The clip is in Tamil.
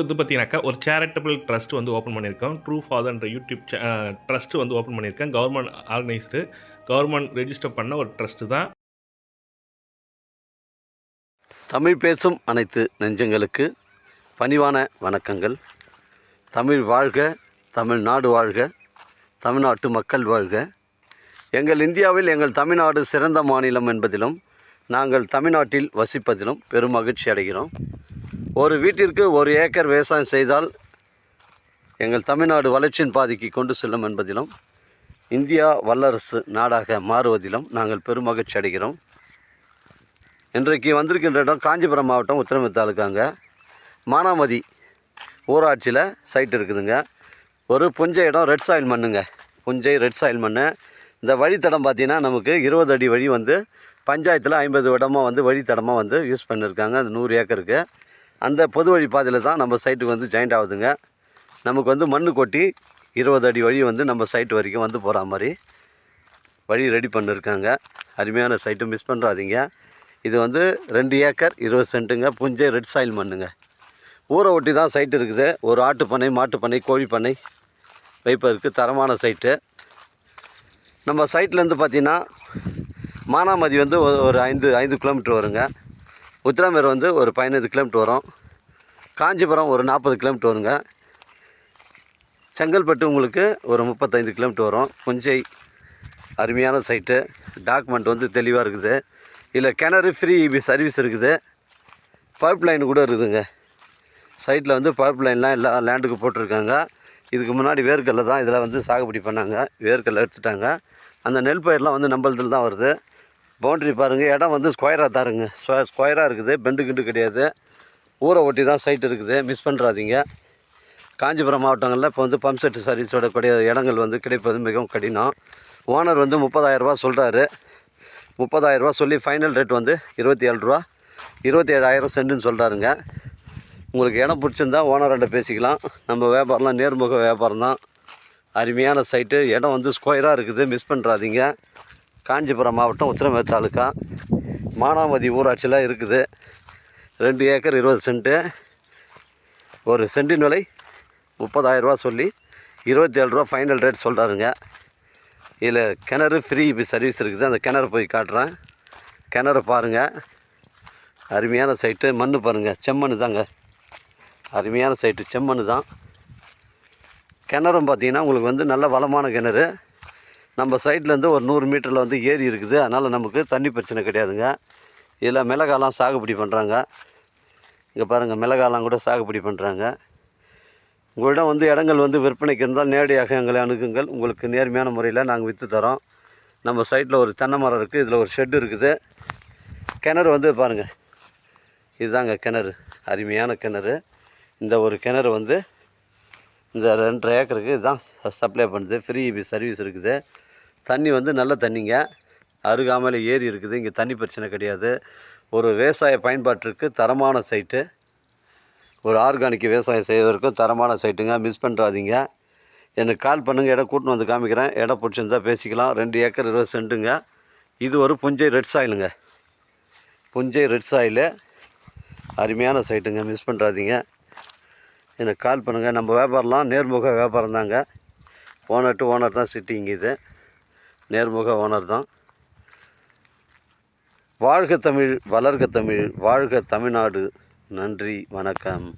வந்து பார்த்தீங்கன்னாக்கா ஒரு சேரிட்டபிள் ட்ரஸ்ட் வந்து ஓப்பன் பண்ணியிருக்கோம். ட்ரூ ஃபாதர்ன்ற யூடியூப் ட்ரஸ்ட் வந்து ஓப்பன் பண்ணியிருக்கேன். கவர்மெண்ட் ஆர்கனைஸ்டு கவர்மெண்ட் ரெஜிஸ்டர் பண்ண ஒரு ட்ரஸ்ட்டு தான். தமிழ் பேசும் அனைத்து நெஞ்சங்களுக்கு பணிவான வணக்கங்கள். தமிழ் வாழ்க தமிழ்நாடு வாழ்க தமிழ்நாட்டு மக்கள் வாழ்க. எங்கள் இந்தியாவில் எங்கள் தமிழ்நாடு சிறந்த மாநிலம் என்பதிலும் நாங்கள் தமிழ்நாட்டில் வசிப்பதிலும் பெரும் மகிழ்ச்சி அடைகிறோம். ஒரு வீட்டிற்கு ஒரு ஏக்கர் விவசாயம் செய்தால் எங்கள் தமிழ்நாடு வளர்ச்சியின் பாதிக்கு கொண்டு செல்லும் என்பதிலும் இந்தியா வல்லரசு நாடாக மாறுவதிலும் நாங்கள் பெரும் மகிழ்ச்சி அடைகிறோம். இன்றைக்கு வந்திருக்கின்ற இடம் காஞ்சிபுரம் மாவட்டம் உத்திரமே தாலுக்காங்க. மானாமதி ஊராட்சியில் சைட் இருக்குதுங்க. ஒரு புஞ்சை இடம் ரெட் சாயில் மண்ணுங்க. புஞ்சை ரெட் சாயில் மண் இந்த வழித்தடம் பார்த்தீங்கன்னா நமக்கு இருபது அடி வழி வந்து பஞ்சாயத்தில் ஐம்பது இடமாக வந்து வழித்தடமாக வந்து யூஸ் பண்ணியிருக்காங்க அந்த நூறு ஏக்கருக்கு. அந்த பொது வழி பாதையில் தான் நம்ம சைட்டுக்கு வந்து ஜாயிண்ட் ஆகுதுங்க. நமக்கு வந்து மண் கொட்டி இருபது அடி வழி வந்து நம்ம சைட்டு வரைக்கும் வந்து போகிற மாதிரி வழி ரெடி பண்ணியிருக்காங்க அருமையான சைட்டு மிஸ் பண்ணுறாதீங்க இது வந்து ரெண்டு ஏக்கர் இருபது சென்ட்டுங்க. புஞ்சை ரெட் சாயில் மண்ணுங்க. ஊரை ஒட்டி தான் சைட்டு இருக்குது. ஒரு ஆட்டுப்பண்ணை மாட்டுப்பண்ணை கோழிப்பண்ணை பண்ணை வைப்பதற்கு தரமான சைட்டு நம்ம சைட்லேருந்து பார்த்திங்கன்னா மானாமதி வந்து ஒரு- ஒரு ஐந்து ஐந்து கிலோமீட்டர் வருங்க. உத்திராமேர் வந்து ஒரு பதினைந்து கிலோமீட்டர் வரும். காஞ்சிபுரம் ஒரு நாற்பது கிலோமீட்டர் வருங்க. செங்கல்பட்டு உங்களுக்கு ஒரு முப்பத்தைந்து கிலோமீட்டர் வரும். புஞ்சை அருமையான சைட்டு டாக்குமெண்ட் வந்து தெளிவாக இருக்குது. இதில் கிணறு ஃப்ரீ சர்வீஸ் இருக்குது. பைப் லைன் கூட இருக்குதுங்க. சைட்டில் வந்து பைப் லைன்லாம் எல்லா லேண்டுக்கு போட்டிருக்காங்க. இதுக்கு முன்னாடி வேர்க்கடலை தான் இதில் வந்து சாகுபடி பண்ணாங்க. வேர்க்கடலை எடுத்துட்டாங்க. அந்த நெல் பயிரெலாம் வந்து நம்மளதில் தான் வருது. பவுண்ட்ரி பாருங்கள் இடம் வந்து ஸ்கொயராக தாருங்க. ஸ்கொயராக இருக்குது பெண்டு கிண்டு கிடையாது. ஊரை ஒட்டி தான் சைட் இருக்குது மிஸ் பண்ணுறாதீங்க காஞ்சிபுரம் மாவட்டங்களில் இப்போ வந்து பம்ப் செட்டு சர்வீஸோட கூடிய இடங்கள் வந்து கிடைப்பது மிகவும் கடினம். ஓனர் வந்து முப்பதாயிரரூபா சொல்கிறாரு முப்பதாயிரரூபா சொல்லி ஃபைனல் ரேட் வந்து இருபத்தி ஏழு ரூபா. இருபத்தி ஏழாயிரம் சென்ட்டுன்னு சொல்கிறாருங்க உங்களுக்கு இடம் பிடிச்சிருந்தா ஓனர்கிட்ட பேசிக்கலாம். நம்ம வியாபாரம்லாம் நேர்முக வியாபாரம் தான் அருமையான சைட்டு இடம் வந்து ஸ்கொயராக இருக்குது மிஸ் பண்ணுறாதீங்க காஞ்சிபுரம் மாவட்டம் உத்திரமேர் தாலுக்கா. மானாமதி ஊராட்சியில் இருக்குது. ரெண்டு ஏக்கர் இருபது சென்ட்டு. ஒரு சென்டின் விலை முப்பதாயிரரூவா சொல்லி இருபத்தி ஏழு ரூபா ஃபைனல் ரேட் சொல்கிறாருங்க இதில் கிணறு ஃப்ரீ சர்வீஸ் இருக்குது. அந்த கிணறு போய் காட்டுறேன். கிணறு பாருங்கள் அருமையான சைட்டு மண் பாருங்கள் செம்மண் தாங்க. அருமையான சைட்டு செம்மண் தான். கிணறும் பார்த்தீங்கன்னா உங்களுக்கு வந்து நல்ல வளமான கிணறு. நம்ம சைட்லேருந்து ஒரு நூறு மீட்டரில் வந்து ஏரி இருக்குது. அதனால் நமக்கு தண்ணி பிரச்சனை கிடையாதுங்க. இதில் மிளகாலாம் சாகுபடி பண்ணுறாங்க இங்கே பாருங்கள் மிளகாலாம் கூட சாகுபடி பண்ணுறாங்க உங்களிடம் வந்து இடங்கள் வந்து விற்பனைக்கு இருந்தால் நேரடியாக எங்களை அணுகுங்கள். உங்களுக்கு நேர்மையான முறையில் நாங்கள் விற்று தரோம். நம்ம சைட்டில் ஒரு தென்னை மரம் இருக்குது இதில் ஒரு ஷெட்டு இருக்குது. கிணறு வந்து பாருங்கள் இதுதாங்க கிணறு. அருமையான கிணறு. இந்த ஒரு கிணறு வந்து இந்த ரெண்டரை ஏக்கருக்கு இதுதான் சப்ளை பண்ணுது. ஃப்ரீ சர்வீஸ் இருக்குது. தண்ணி வந்து நல்ல தண்ணிங்க. அருகாமையில் ஏரி இருக்குது. இங்கே தண்ணி பிரச்சனை கிடையாது. ஒரு விவசாய பயன்பாட்டிற்கு தரமான சைட்டு. ஒரு ஆர்கானிக் விவசாயம் செய்வதற்கும் தரமான சைட்டுங்க. மிஸ் பண்ணுறாதீங்க எனக்கு கால் பண்ணுங்கள் இடம் கூட்டின்னு வந்து காமிக்கிறேன். இடம் பிடிச்சிருந்தா பேசிக்கலாம். ரெண்டு ஏக்கர் இருபது சென்ட்டுங்க. இது ஒரு புஞ்சை ரெட் சாயிலுங்க. புஞ்சை ரெட் சாயிலு. அருமையான சைட்டுங்க. மிஸ் பண்ணுறாதீங்க எனக்கு கால் பண்ணுங்கள் நம்ம வியாபாரம்லாம் நேர்முக வியாபாரம் தாங்க ஓனர் டு ஓனர் தான் சிட்டிங் இது. நேர்முக ஓனர் தான். வாழ்க தமிழ் வளர்க தமிழ் வாழ்க தமிழ்நாடு. நன்றி வணக்கம்.